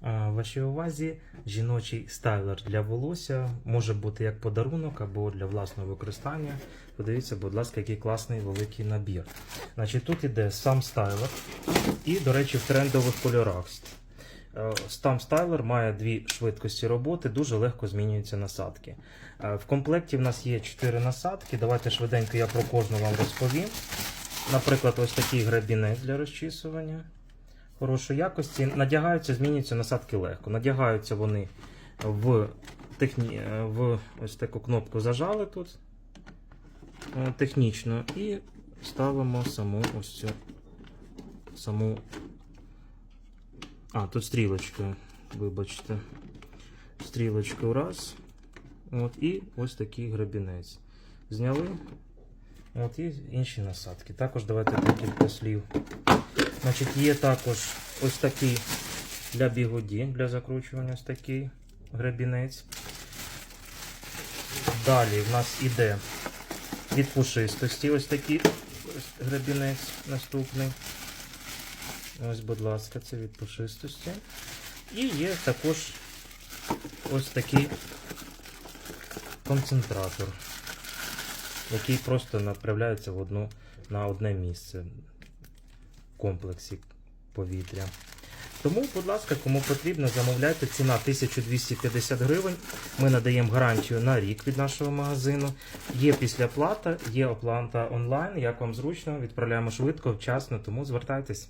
В вашій увазі жіночий стайлер для волосся може бути як подарунок або для власного використання. Подивіться, будь ласка, який класний великий набір. Значить, тут іде сам стайлер і, до речі, в трендових кольорах. Е, Сам стайлер має дві швидкості роботи, дуже легко змінюються насадки. Е, В комплекті в нас є 4 насадки. Давайте швиденько я про кожну вам розповім. Наприклад, ось такий грабінець для розчісування хорошої якості. Надягаються, змінюються насадки легко. Надягаються вони в, техні... е, в ось таку кнопку зажали тут е, технічно і ставимо саму ось цю саму. А, тут стрілочка, вибачте. Стрілочку раз. От, і ось такий грабінець. Зняли. От і інші насадки. Також давайте декілька слів. Значить, є також ось такий для бігоді, для закручування ось такий грабінець. Далі в нас іде від пушистості ось такий ось грабінець наступний. Ось, будь ласка, це від пушистості. І є також ось такий концентратор, який просто направляється в одну, на одне місце комплексі повітря. Тому, будь ласка, кому потрібно, замовляйте. Ціна 1250 гривень. Ми надаємо гарантію на рік від нашого магазину. Є післяплата, є оплата онлайн. Як вам зручно, відправляємо швидко, вчасно, тому звертайтесь.